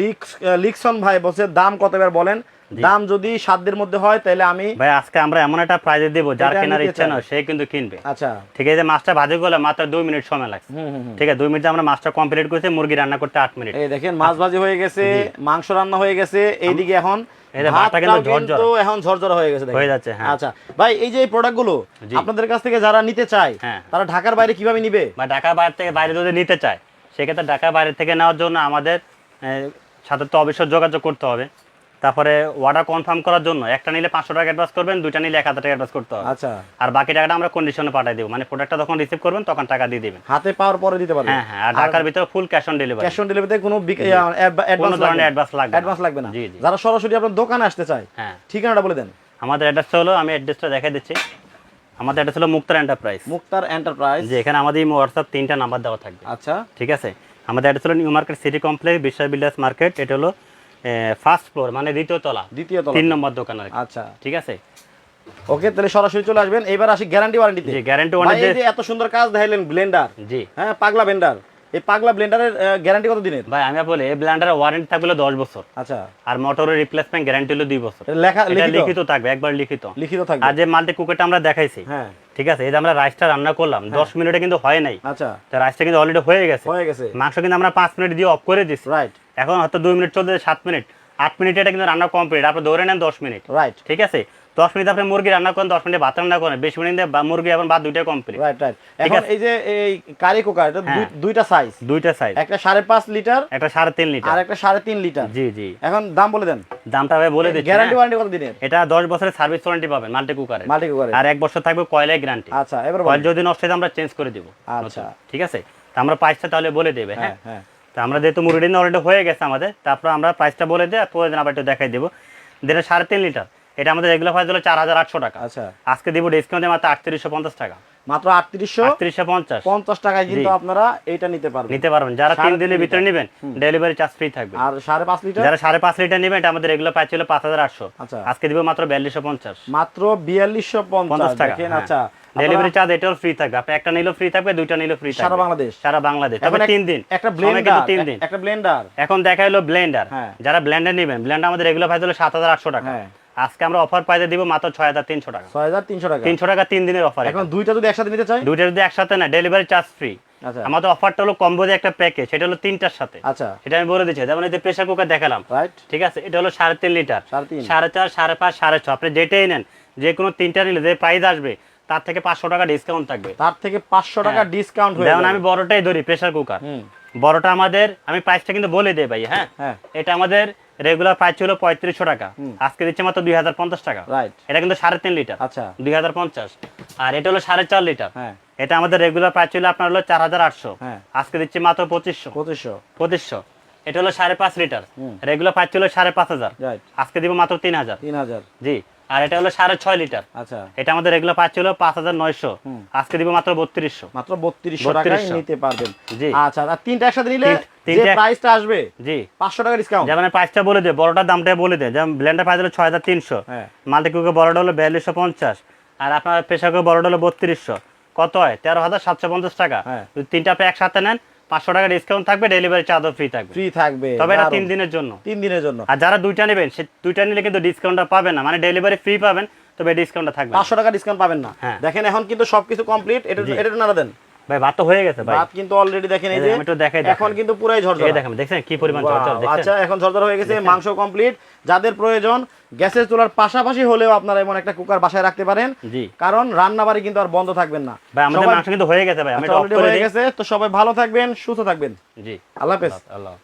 Speaker 1: লিক্স লিকসন ভাই বলছে দাম কত এবার বলেন? দাম যদি সাধ্যের মধ্যে হয় তাহলে আমি
Speaker 2: ভাই আজকে আমরা এমন একটা প্রাইজে দেবো যার কেনার ইচ্ছা। নয় সে কিন্তু কিনবে।
Speaker 1: আচ্ছা।
Speaker 2: ঠিক আছে মাছটা ভাজি করলে মাত্র দুই মিনিট সময় লাগছে। ঠিক আছে দুই মিনিটে আমরা মাছটা কমপ্লিট করছি মুরগি রান্না করতে আট মিনিট।
Speaker 1: এই দেখেন মাছ ভাজি হয়ে গেছে মাংস রান্না হয়ে গেছে এইদিকে এখন
Speaker 2: ভাতটা কিন্তু
Speaker 1: ভাতটাও কিন্তু
Speaker 2: ঝরঝরা।
Speaker 1: এখন ঝরঝরা হয়ে গেছে
Speaker 2: হয়ে যাচ্ছে, হ্যাঁ।
Speaker 1: আচ্ছা ভাই এই যে এই প্রোডাক্টগুলো
Speaker 2: জি।
Speaker 1: আপনাদের কাছ থেকে যারা নিতে চায়
Speaker 2: হ্যাঁ।
Speaker 1: তারা ঢাকার বাইরে কীভাবে নিবে
Speaker 2: বা ঢাকার বাইরে থেকে বাইরে যদি নিতে চায় সেক্ষেত্রে ঢাকার বাইরে থেকে নেওয়ার জন্য আমাদের সাথে তো অবশ্যই যোগাযোগ করতে হবে তারপরে অর্ডার কনফার্ম করার জন্য একটা নিলে পাঁচশো টাকা অ্যাডভান্স করবেন দুইটা নিলে এক হাজার টাকা অ্যাডভান্স করতে হবে।
Speaker 1: আচ্ছা।
Speaker 2: আর বাকি টাকাটা আমরা কন্ডিশনে পাঠিয়ে দেবো মানে প্রোডাক্টটা যখন রিসিভ করবেন তখন টাকা দিয়ে দিবেন।
Speaker 1: হাতে পাওয়ার পরে দিতে পারবে
Speaker 2: হ্যাঁ হ্যাঁ আর ঢাকার ভিতরে full cash on delivery
Speaker 1: cash on ডেলিভারিতে কোনো
Speaker 2: কোনো ধরনের অ্যাডভান্স লাগবে
Speaker 1: অ্যাডভান্স লাগবে না। যারা সরাসরি আপনার দোকানে আসতে চায়
Speaker 2: হ্যাঁ।
Speaker 1: ঠিকানাটা বলে দেন।
Speaker 2: আমাদের অ্যাড্রেসটা হলো আমি অ্যাড্রেসটা দেখাই দিচ্ছি। আমাদের অ্যাড্রেস হলো মুক্তার এন্টারপ্রাইজ
Speaker 1: মুক্তার এন্টারপ্রাইজ
Speaker 2: যে এখানে আমাদের হোয়াটসঅ্যাপ তিনটা নাম্বার দেওয়া থাকবে।
Speaker 1: আচ্ছা।
Speaker 2: ঠিক আছে? আমাদের অ্যাড্রেস হলো new market city complex Biswas builders market এটা হলো ফার্স্ট ফ্লোর মানে দ্বিতীয় তলা।
Speaker 1: দ্বিতীয় তলা।
Speaker 2: তিন নম্বর দোকান
Speaker 1: আচ্ছা।
Speaker 2: ঠিক আছে?
Speaker 1: ওকে তাহলে সরাসরি চলে আসবেন। এবার আসি গ্যারান্টি ওয়ারেন্টিতে
Speaker 2: জি গ্যারান্টি ওয়ারেন্টি
Speaker 1: এই যে এত সুন্দর কাজ দেখাইলেন ব্লেন্ডার
Speaker 2: জি।
Speaker 1: হ্যাঁ পাগলা ব্লেন্ডার এই পাগলা ব্লেন্ডারের গ্যারান্টি কত দিনের?
Speaker 2: ভাই আমি বলি এই ব্ল্যান্ডারের ওয়ারেন্টি থাকবে হলো দশ বছর।
Speaker 1: আচ্ছা।
Speaker 2: আর মোটরের রিপ্লেসমেন্ট গ্যারান্টি হলো দুই বছর।
Speaker 1: লেখা লিখিত?
Speaker 2: লিখিত থাকবে একবার লিখিত।
Speaker 1: লিখিত থাকবে।
Speaker 2: আর যে মাল্টি কুকারটা আমরা দেখাইছি
Speaker 1: হ্যাঁ।
Speaker 2: ঠিক আছে এই যে আমরা রাইসটা রান্না করলাম দশ মিনিটে কিন্তু হয় নাই।
Speaker 1: আচ্ছা।
Speaker 2: তো রাইসটা কিন্তু অলরেডি হয়ে গেছে।
Speaker 1: হয়ে গেছে।
Speaker 2: মাংস কিন্তু আমরা পাঁচ মিনিট দিয়ে অফ করে দিচ্ছি
Speaker 1: রাইট
Speaker 2: এখন হয়তো দুই মিনিট চলতে সাত মিনিট। আট মিনিটে এটা কিন্তু রান্না কমপ্লিট আপনি ধরে নেন দশ মিনিট।
Speaker 1: রাইট
Speaker 2: ঠিক আছে? দশ মিনিট আপনি মুরগি রান্না করেন দশ মিনিট ভাত রান্না করেন বিশ মিনিট মুরগি এবং ভাত দুইটাই কমপ্লিট
Speaker 1: রাইট রাইট এখন এই যে এই কারি কুকার এটা
Speaker 2: হ্যাঁ।
Speaker 1: দুইটা সাইজ
Speaker 2: দুইটা সাইজ
Speaker 1: একটা সাড়ে পাঁচ লিটার
Speaker 2: একটা সাড়ে তিন লিটার
Speaker 1: আর একটা সাড়ে তিন লিটার
Speaker 2: জি জি।
Speaker 1: এখন দাম বলে দেন।
Speaker 2: দামটা আমি বলে দিচ্ছি
Speaker 1: গ্যারান্টি। ওয়ারেন্টি কত দিনের?
Speaker 2: এটা দশ বছরের সার্ভিস ওয়ারেন্টি পাবেন মাল্টি কুকারে
Speaker 1: মাল্টি কুকারে
Speaker 2: আর এক বছর থাকবে কয়লায় গ্যারান্টি
Speaker 1: আচ্ছা এবার
Speaker 2: কয়েল যদি নষ্ট হয় আমরা চেঞ্জ করে দিব।
Speaker 1: আচ্ছা।
Speaker 2: ঠিক আছে? তো আমরা প্রাইসটা তাহলে বলে দেবে হ্যাঁ?
Speaker 1: হ্যাঁ হ্যাঁ।
Speaker 2: তো আমরা যেহেতু মুরগি অলরেডি হয়ে গেছে আমাদের তারপর আমরা প্রাইসটা বলে দিই আর পরে আবার একটু দেখাই দেবো। যেটা সাড়ে তিন লিটার এটা আমাদের রেগুলার প্রাইস হলো চার হাজার আটশো টাকা।
Speaker 1: আচ্ছা।
Speaker 2: আজকে দিব ডিসকাউন্টে মাত্র আটত্রিশশো পঞ্চাশ টাকা।
Speaker 1: মাত্র আটত্রিশশো
Speaker 2: আটত্রিশশো পঞ্চাশ।
Speaker 1: পঞ্চাশ টাকায় কিন্তু আপনারা এটা নিতে পারবেন।
Speaker 2: নিতে পারবেন। যারা তিন দিনের ভিতরে নেবেন ডেলিভারি চার্জ ফ্রি থাকবে।
Speaker 1: আর সাড়ে পাঁচ লিটার?
Speaker 2: যারা সাড়ে পাঁচ লিটার নেবেন এটা আমাদের রেগুলার প্রাইস ছিল পাঁচ হাজার আটশো।
Speaker 1: আচ্ছা।
Speaker 2: আজকে দিব মাত্র বিয়াল্লিশশো পঞ্চাশ।
Speaker 1: মাত্র বিয়াল্লিশশো পঞ্চাশ
Speaker 2: টাকা হ্যাঁ।
Speaker 1: আচ্ছা।
Speaker 2: ডেলিভারি চার্জ এটাও ফ্রি থাকবে। আপনি একটা নিলেও ফ্রি থাকবে দুইটা নিলেও ফ্রি থাকবে।
Speaker 1: সারা বাংলাদেশ?
Speaker 2: সারা বাংলাদেশ। তবে
Speaker 1: এখন
Speaker 2: তিন দিন।
Speaker 1: একটা ব্লেন্ডার
Speaker 2: কিন্তু তিন দিন।
Speaker 1: একটা ব্লেন্ডার
Speaker 2: এখন দেখা হলো ব্লেন্ডার
Speaker 1: হ্যাঁ।
Speaker 2: যারা ব্লেন্ডার নেবেন ব্লেন্ডার আমাদের রেগুলার প্রাইস হলো সাত হাজার আটশো টাকা।
Speaker 1: হ্যাঁ।
Speaker 2: আজকে আমরা অফার পাইতে দিব মাত্র ছয় হাজার তিনশো টাকা।
Speaker 1: ছয় হাজার তিনশো টাকা।
Speaker 2: তিনশো টাকা তিন দিনের অফার
Speaker 1: এখন দুইটা যদি একসাথে নিতে চাই?
Speaker 2: দুইটা যদি একসাথে না ডেলিভারি চার্জ ফ্রি আমাদের অফারটা হলো কম্বো যে একটা প্যাকেজ সেটা হলো তিনটার সাথে।
Speaker 1: আচ্ছা।
Speaker 2: সেটা আমি বলে দিচ্ছি যেমন এই যে প্রেশার কুকার দেখালাম। ঠিক আছে? এটা হলো সাড়ে তিন লিটার
Speaker 1: সাড়ে
Speaker 2: চার সাড়ে পাঁচ সাড়ে ছ। আপনি যেটাই নেন যে কোনো তিনটা নিলে যে প্রাইস আসবে তার থেকে পাঁচশো টাকা ডিসকাউন্ট থাকবে।
Speaker 1: তার থেকে পাঁচশো টাকা ডিসকাউন্ট হয়ে
Speaker 2: যেমন আমি বড়টাই ধরি প্রেশার কুকার বড়টা আমাদের আমি প্রাইসটা কিন্তু বলে দেই ভাই হ্যাঁ?
Speaker 1: হ্যাঁ।
Speaker 2: এটা আমাদের রেগুলার প্রাইস ছিল পঁয়ত্রিশশো টাকা। আজকে দিচ্ছে মাত্র দুই হাজার পঞ্চাশ টাকা।
Speaker 1: রাইট
Speaker 2: এটা কিন্তু সাড়ে তিন লিটার।
Speaker 1: আচ্ছা।
Speaker 2: দুই হাজার পঞ্চাশ। আর এটা হলো সাড়ে চার লিটার।
Speaker 1: হ্যাঁ।
Speaker 2: এটা আমাদের রেগুলার প্রাইস ছিল আপনার হলো চার হাজার আটশো।
Speaker 1: হ্যাঁ।
Speaker 2: আজকে দিচ্ছে মাত্র পঁচিশশো।
Speaker 1: পঁচিশশো।
Speaker 2: পঁচিশশো। এটা হলো সাড়ে পাঁচ লিটার। রেগুলার প্রাইস ছিল সাড়ে পাঁচ হাজার। আজকে দিব মাত্র তিন হাজার।
Speaker 1: তিন হাজার।
Speaker 2: জি। আর এটা হলো সাড়ে ছয় লিটার।
Speaker 1: আচ্ছা।
Speaker 2: এটা আমাদের রেগুলার প্রাইস ছিল পাঁচ হাজার নয়শো। আজকে দিব মাত্র বত্রিশশো।
Speaker 1: মাত্র বত্রিশশো টাকায় নিতে পারবেন।
Speaker 2: জি।
Speaker 1: আচ্ছা আর তিনটা একসাথে নিলে যে প্রাইসটা আসবে
Speaker 2: জি।
Speaker 1: পাঁচশো টাকা ডিসকাউন্ট
Speaker 2: যেমন প্রাইসটা বলে দে বড়টার দামটা বলে দে যেমন ব্লেন্ডার প্রাইস হলো ছয় হাজার তিনশো।
Speaker 1: হ্যাঁ।
Speaker 2: মাল্টি কুকার বড়টা হলো বিয়াল্লিশশো পঞ্চাশ। আর আপনার কুকার বড়টা হলো বত্রিশশো। কত হয়? তেরো হাজার সাতশো পঞ্চাশ টাকা।
Speaker 1: হ্যাঁ।
Speaker 2: তিনটা আপনি একসাথে নেন পাঁচশো টাকা ডিসকাউন্ট থাকবে ডেলিভারি চার্জও ফ্রি থাকবে
Speaker 1: ফ্রি থাকবে
Speaker 2: তবে এটা। তিন দিনের জন্য
Speaker 1: তিন দিনের জন্য
Speaker 2: আর যারা দুইটা নেবেন সে দুইটা নিলে কিন্তু ডিসকাউন্টটা পাবেন না মানে ডেলিভারি ফ্রি পাবেন তবে ডিসকাউন্টটা থাকবে না।
Speaker 1: পাঁচশো টাকা ডিসকাউন্ট পাবেন না
Speaker 2: হ্যাঁ।
Speaker 1: দেখেন এখন কিন্তু সবকিছু কমপ্লিট এটা। এটা নাড়া দেন
Speaker 2: ভাই ভাত তো হয়ে গেছে ভাই।
Speaker 1: ভাত কিন্তু অলরেডি দেখেন এই যে
Speaker 2: আমি তো দেখাই।
Speaker 1: এখন কিন্তু পুরাই ঝরঝরা।
Speaker 2: দেখেন দেখছেন কি পরিমাণ দেখেন
Speaker 1: আচ্ছা এখন ঝরঝর হয়ে গেছে মাংস কমপ্লিট যাদের প্রয়োজন গ্যাসের চুলার পাশাপাশি হলেও আপনারা এমন একটা কুকার বাসায় রাখতে পারেন।
Speaker 2: জি।
Speaker 1: কারণ রান্না বাড়ি কিন্তু আর বন্ধ থাকবেন না।
Speaker 2: ভাই আমাদের মাংস কিন্তু হয়ে গেছে ভাই আমি
Speaker 1: আচ্ছা, already
Speaker 2: করে
Speaker 1: হয়ে গেছে। তো সবাই ভালো থাকবেন সুস্থ থাকবেন।
Speaker 2: জি।
Speaker 1: আল্লাহ হাফেজ।
Speaker 2: আল্লাহ